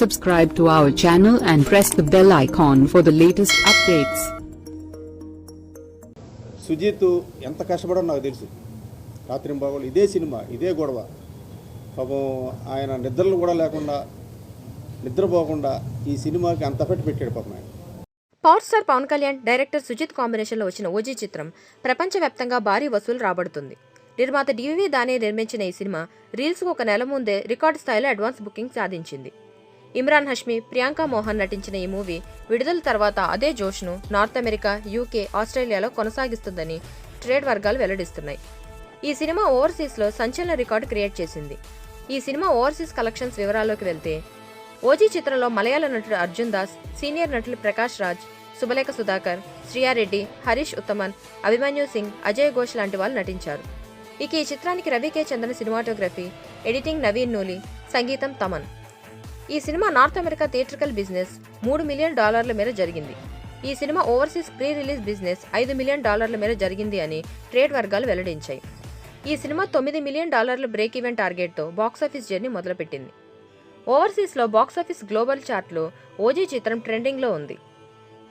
Subscribe to our channel and press the bell icon for the latest updates. Sujeeth ఎంత కష్టపడో నాకు తెలుసు. రాత్రి బాగోలు ఇదే సినిమా ఇదే గొడవ. పాపం ఆయన నిద్రలు కూడా లేకుండా నిద్రపోకుండా ఈ సినిమాకి అంత పెట్టి పెట్టాడు పాపం ఆయన. Power star Pawan Kalyan director Sujeeth కాంబినేషన్లో వచ్చిన ఓజీ చిత్రం ప్రపంచవ్యాప్తంగా భారీ వసూలు రాబడుతుంది. నిర్మాత డివి దానే నిర్మించిన ఈ సినిమా రీల్స్కు ఒక నెల ముందే రికార్డు స్థాయిలో అడ్వాన్స్ బుకింగ్ సాధించింది. ఇమ్రాన్ హష్మి ప్రియాంక మోహన్ నటించిన ఈ మూవీ విడుదల తర్వాత అదే జోష్ను నార్త్ అమెరికా యూకే ఆస్ట్రేలియాలో కొనసాగిస్తుందని ట్రేడ్ వర్గాలు వెల్లడిస్తున్నాయి. ఈ సినిమా ఓవర్సీస్లో సంచలన రికార్డు క్రియేట్ చేసింది. ఈ సినిమా ఓవర్సీస్ కలెక్షన్స్ వివరాల్లోకి వెళ్తే ఓజీ చిత్రంలో మలయాళ నటుడు అర్జున్ దాస్ సీనియర్ నటులు ప్రకాష్ రాజ్ సుబలేఖ సుధాకర్ శ్రియారెడ్డి హరీష్ ఉత్తమన్ అభిమన్యు సింగ్ అజయ్ ఘోష్ లాంటి వాళ్ళు నటించారు. ఇక ఈ చిత్రానికి Ravi K Chandran cinematography editing Naveen Nooli సంగీతం తమన్. ఈ cinema North America theatrical business మూడు మిలియన్ డాలర్ల మేర జరిగింది. ఈ cinema overseas pre release business ఐదు మిలియన్ డాలర్ల మేర జరిగింది అని ట్రేడ్ వర్గాలు వెల్లడించాయి. ఈ సినిమా తొమ్మిది మిలియన్ డాలర్ల బ్రేక్ ఈవెన్ టార్గెట్తో బాక్సాఫీస్ జర్నీ మొదలుపెట్టింది. ఓవర్సీస్లో బాక్సాఫీస్ గ్లోబల్ చార్ట్లో ఓజీ చిత్రం ట్రెండింగ్లో ఉంది.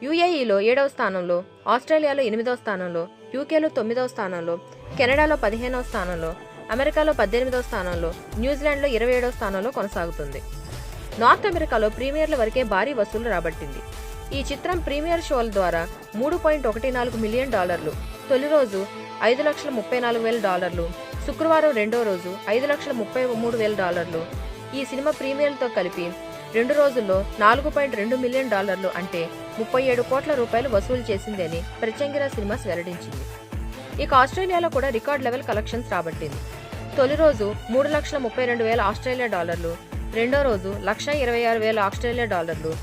యుఏఈలో ఏడవ స్థానంలో ఆస్ట్రేలియాలో ఎనిమిదవ స్థానంలో యూకేలో తొమ్మిదవ స్థానంలో కెనడాలో పదిహేనవ స్థానంలో అమెరికాలో పద్దెనిమిదవ స్థానంలో న్యూజిలాండ్లో ఇరవై ఏడవ స్థానంలో కొనసాగుతుంది. నార్త్ అమెరికాలో ప్రీమియర్ల వరకే భారీ వసూలు రాబట్టింది. ఈ చిత్రం ప్రీమియర్ షోల ద్వారా మూడు పాయింట్ ఒకటి నాలుగు మిలియన్ డాలర్లు తొలి రోజు ఐదు లక్షల ముప్పై నాలుగు వేల డాలర్లు శుక్రవారం రెండో రోజు ఐదు లక్షల ముప్పై మూడు వేల డాలర్లు. ఈ సినిమా ప్రీమియర్లతో కలిపి రెండు రోజుల్లో నాలుగు పాయింట్ రెండు మిలియన్ డాలర్లు అంటే ముప్పై ఏడు కోట్ల రూపాయలు వసూలు చేసింది అని సినిమాస్ వెల్లడించింది. ఇక ఆస్ట్రేలియాలో కూడా రికార్డ్ లెవెల్ కలెక్షన్స్ రాబట్టింది. తొలి రోజు మూడు లక్షల ముప్పై రెండు వేల ఆస్ట్రేలియా డాలర్లు రెండో రోజు లక్ష ఇరవై ఆరు వేల ఆస్ట్రేలియా డాలర్లు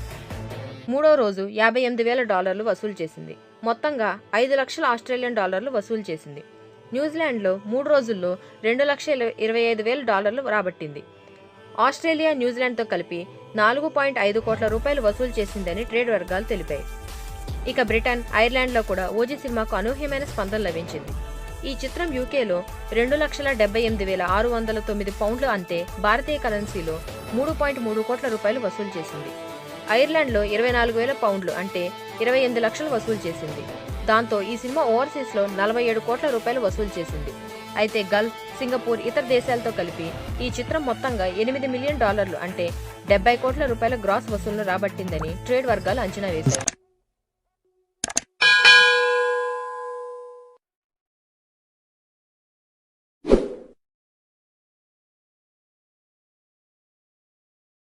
మూడో రోజు యాభై ఎనిమిది వేల డాలర్లు వసూలు చేసింది. మొత్తంగా ఐదు లక్షల ఆస్ట్రేలియన్ డాలర్లు వసూలు చేసింది. న్యూజిలాండ్లో మూడు రోజుల్లో రెండు లక్షల ఇరవై ఐదు వేల డాలర్లు రాబట్టింది. ఆస్ట్రేలియా న్యూజిలాండ్తో కలిపి నాలుగు పాయింట్ ఐదు కోట్ల రూపాయలు వసూలు చేసిందని ట్రేడ్ వర్గాలు తెలిపాయి. ఇక బ్రిటన్ ఐర్లాండ్లో కూడా ఓజీ సినిమాకు అనూహ్యమైన స్పందన లభించింది. ఈ చిత్రం యూకేలో రెండు లక్షల డెబ్బై ఎనిమిది వేల ఆరు వందల తొమ్మిది పౌండ్లు అంతే భారతీయ కరెన్సీలో మూడు పాయింట్ మూడు కోట్ల రూపాయలు వసూలు చేసింది. ఐర్లాండ్లో ఇరవై నాలుగు వేల పౌండ్లు అంటే ఇరవై ఎనిమిది లక్షలు వసూలు చేసింది. దాంతో ఈ సినిమా ఓవర్సీస్లో నలభై ఏడు కోట్ల రూపాయలు వసూలు చేసింది. అయితే గల్ఫ్ సింగపూర్ ఇతర దేశాలతో కలిపి ఈ చిత్రం మొత్తంగా ఎనిమిది మిలియన్ డాలర్లు అంటే డెబ్బై కోట్ల రూపాయల గ్రాస్ వసూళ్ళు రాబట్టిందని ట్రేడ్ వర్గాలు అంచనా వేశాయి.